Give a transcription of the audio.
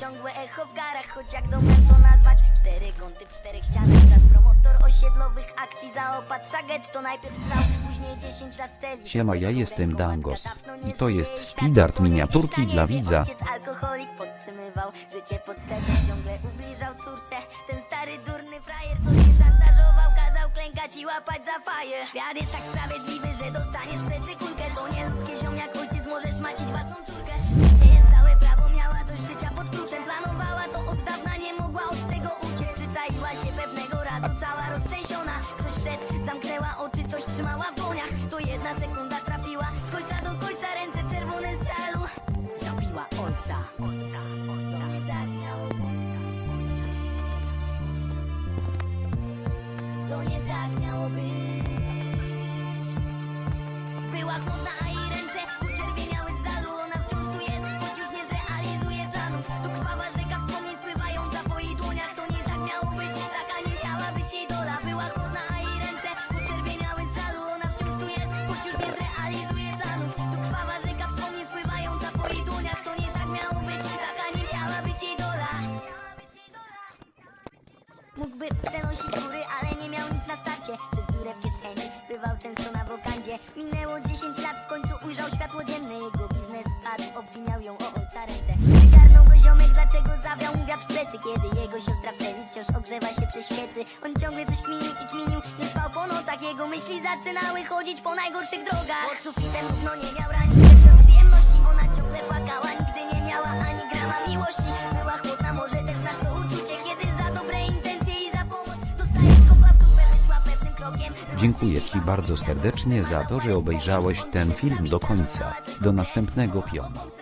ciągłe echo w garach Choć jak domem to nazwać? Cztery kąty w czterech ścianach Brat promotor osiedlowych akcji zaopatrza getto Najpierw strzał, później 10 lat w celi. Siema, ja jestem Dangos. I to jest speedart miniaturki dla widza. Ojciec alkoholik podtrzymywał życie pod sklepem Ciągle ubliżał córce. Ten stary durny frajer co się szantażował Kazał klękać i łapać za faję Świat jest tak sprawiedliwy, że dostaniesz plecy kulkę. To nie ludzkie ziom jak ojciec możesz macić zamknęła oczy, coś trzymała w dłoniach. To jedna sekunda trafiła z końca do końca Ręce w czerwonym szalu Zabiła ojca. To nie tak miało To nie tak miało być. Była chłodna, a zrealizuje planów To krwawa rzeka wspomnień spływająca po jej dłoniach. To nie tak miało być, taka nie miała być jej dola. Mógłby przenosić góry, ale nie miał nic na starcie. Przez dziurę w kieszeni bywał często na wokandzie. Minęło 10 lat, w końcu ujrzał światło dzienne. Jego biznes padł, obwiniał ją o ojca rentę. Przygarnął go ziomek, dlaczego zawiał mu wiatr w plecy? Kiedy jego siostra w celi wciąż ogrzewa się przy świecy On ciągle coś kminił i kminił, Jego myśli zaczynały chodzić po najgorszych drogach. Pod sufitem równo nie miał rani, przyjemności. Ona ciągle płakała, nigdy nie miała ani grama miłości. Była chłodna, może też znasz to uczucie. Kiedy za dobre intencje i za pomoc dostajesz kopla w dupę Wyszła pewnym krokiem. Dziękuję Ci bardzo serdecznie za to, że obejrzałeś ten film do końca. Do następnego pionu.